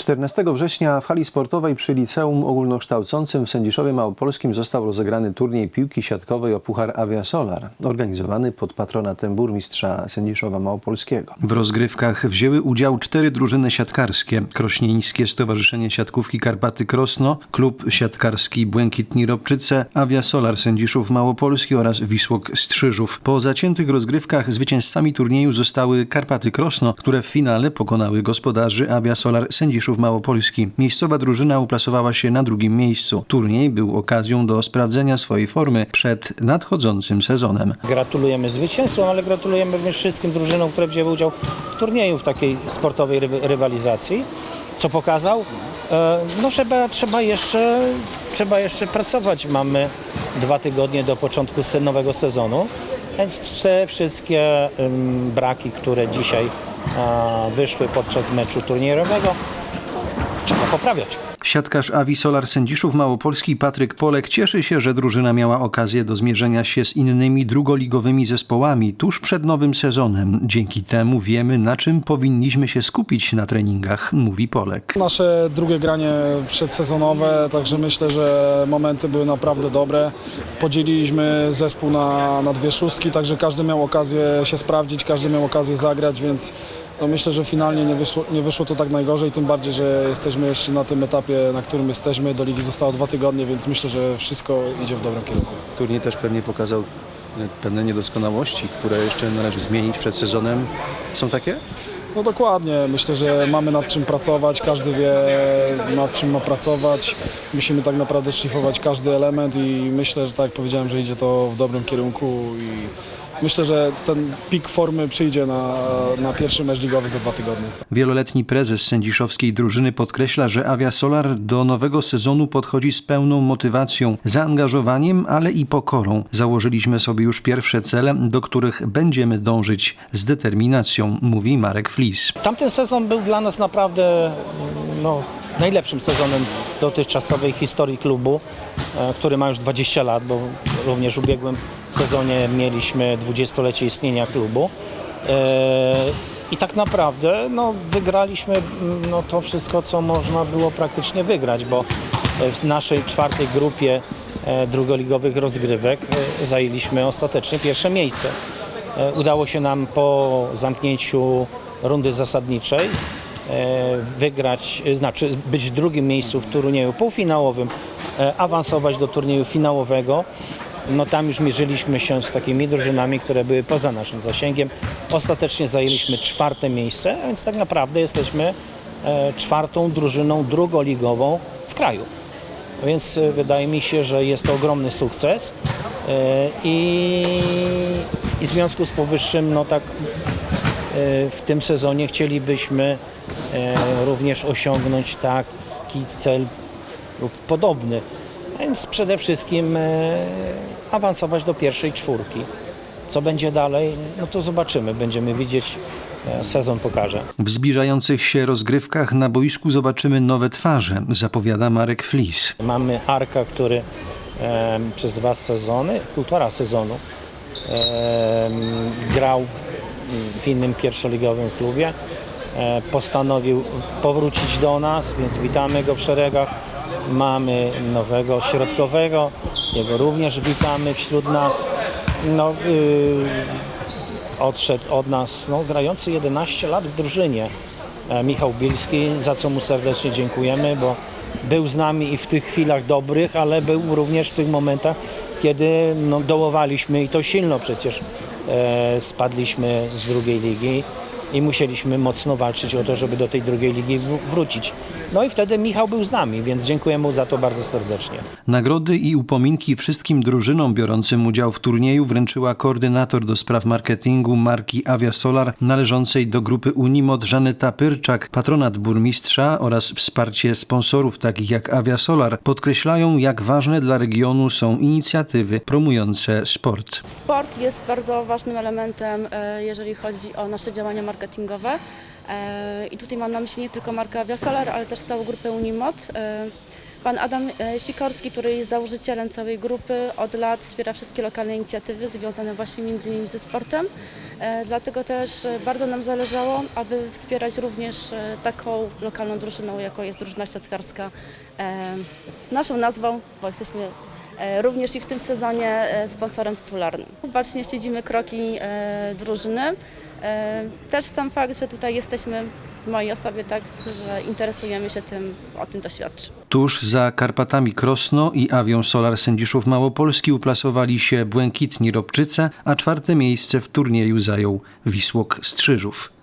14 września w hali sportowej przy Liceum Ogólnokształcącym w Sędziszowie Małopolskim został rozegrany turniej piłki siatkowej o Puchar Aviasolar, organizowany pod patronatem burmistrza Sędziszowa Małopolskiego. W rozgrywkach wzięły udział cztery drużyny siatkarskie. Krośnieńskie Stowarzyszenie Siatkówki Karpaty Krosno, Klub Siatkarski Błękitni Robczyce, Aviasolar Sędziszów Małopolski oraz Wisłok Strzyżów. Po zaciętych rozgrywkach zwycięzcami turnieju zostały Karpaty Krosno, które w finale pokonały gospodarzy Aviasolar Sędziszów Małopolski. Miejscowa drużyna uplasowała się na drugim miejscu. Turniej był okazją do sprawdzenia swojej formy przed nadchodzącym sezonem. Gratulujemy zwycięzcom, ale gratulujemy również wszystkim drużynom, które wzięły udział w turnieju w takiej sportowej rywy- rywalizacji. Co pokazał? E, No trzeba, trzeba, jeszcze, trzeba jeszcze pracować. Mamy dwa tygodnie do początku nowego sezonu, więc te wszystkie braki, które dzisiaj wyszły podczas meczu turniejowego, trzeba poprawiać. Siatkarz Avi Solar Sędziszów Małopolski Patryk Polek cieszy się, że drużyna miała okazję do zmierzenia się z innymi drugoligowymi zespołami tuż przed nowym sezonem. Dzięki temu wiemy, na czym powinniśmy się skupić na treningach, mówi Polek. Nasze drugie granie przedsezonowe, także myślę, że momenty były naprawdę dobre. Podzieliliśmy zespół na, na dwie szóstki, także każdy miał okazję się sprawdzić, każdy miał okazję zagrać, więc no myślę, że finalnie nie wyszło, nie wyszło to tak najgorzej, tym bardziej, że jesteśmy jeszcze na tym etapie, na którym jesteśmy. Do ligi zostało dwa tygodnie, więc myślę, że wszystko idzie w dobrym kierunku. Turniej też pewnie pokazał e, pewne niedoskonałości, które jeszcze należy zmienić przed sezonem. Są takie? No dokładnie, myślę, że mamy nad czym pracować, każdy wie nad czym ma pracować. Musimy tak naprawdę szlifować każdy element i myślę, że tak jak powiedziałem, że idzie to w dobrym kierunku i myślę, że ten pik formy przyjdzie na, na pierwszy mecz ligowy za dwa tygodnie. Wieloletni prezes sędziszowskiej drużyny podkreśla, że Avia Solar do nowego sezonu podchodzi z pełną motywacją, zaangażowaniem, ale i pokorą. Założyliśmy sobie już pierwsze cele, do których będziemy dążyć z determinacją, mówi Marek Flis. Tamten sezon był dla nas naprawdę no, najlepszym sezonem dotychczasowej historii klubu, e, który ma już 20 lat, bo również w ubiegłym sezonie mieliśmy 20-lecie istnienia klubu. E, I tak naprawdę no, wygraliśmy mm, no, to wszystko, co można było praktycznie wygrać, bo w naszej czwartej grupie e, drugoligowych rozgrywek zajęliśmy ostatecznie pierwsze miejsce. Udało się nam po zamknięciu rundy zasadniczej wygrać, e, znaczy być w drugim miejscu w turnieju półfinałowym, e, awansować do turnieju finałowego. No tam już mierzyliśmy się z takimi drużynami, które były poza naszym zasięgiem. Ostatecznie zajęliśmy czwarte miejsce, a więc tak naprawdę jesteśmy e, czwartą drużyną drugoligową w kraju. Więc e, wydaje mi się, że jest to ogromny sukces E, i, i w związku z powyższym, no tak e, w tym sezonie chcielibyśmy e, również osiągnąć taki cel lub podobny. Więc przede wszystkim e, awansować do pierwszej czwórki. Co będzie dalej, no to zobaczymy, będziemy widzieć, e, sezon pokaże. W zbliżających się rozgrywkach na boisku zobaczymy nowe twarze, zapowiada Marek Flis. Mamy Arka, który em, przez dwa sezony, półtora sezonu em, grał w innym pierwszoligowym klubie. E, postanowił powrócić do nas, więc witamy go w szeregach. Mamy nowego środkowego, jego również witamy wśród nas. No, y, odszedł od nas no, grający 11 lat w drużynie. E, Michał Bielski, za co mu serdecznie dziękujemy, bo był z nami i w tych chwilach dobrych, ale był również w tych momentach, kiedy no, dołowaliśmy i to silno przecież spadliśmy z drugiej ligi i musieliśmy mocno walczyć o to, żeby do tej drugiej ligi wr- wrócić. No i wtedy Michał był z nami, więc dziękuję mu za to bardzo serdecznie. Nagrody i upominki wszystkim drużynom biorącym udział w turnieju wręczyła koordynator do spraw marketingu marki Avia Solar należącej do grupy Unimod Żaneta Pyrczak. Patronat burmistrza oraz wsparcie sponsorów takich jak Avia Solar podkreślają, jak ważne dla regionu są inicjatywy promujące sport. Sport jest bardzo ważnym elementem, e, jeżeli chodzi o nasze działania marketingowe. E, I tutaj mam na myśli nie tylko markę Aviasolar, ale też całą grupę Unimod. E, Pan Adam e, Sikorski, który jest założycielem całej grupy, od lat wspiera wszystkie lokalne inicjatywy związane właśnie między innymi ze sportem. Dlatego też bardzo nam zależało, aby wspierać również taką lokalną drużyną, jaką jest drużyna siatkarska z naszą nazwą, bo jesteśmy również i w tym sezonie sponsorem tytularnym. Bacznie śledzimy kroki drużyny. E, Też sam fakt, że tutaj jesteśmy w mojej osobie, tak, że interesujemy się tym, o tym to świadczy. Tuż za Karpatami Krosno i Avion Solar Sędziszów Małopolski uplasowali się Błękitni Robczyce, a czwarte miejsce w turnieju zajął Wisłok Strzyżów.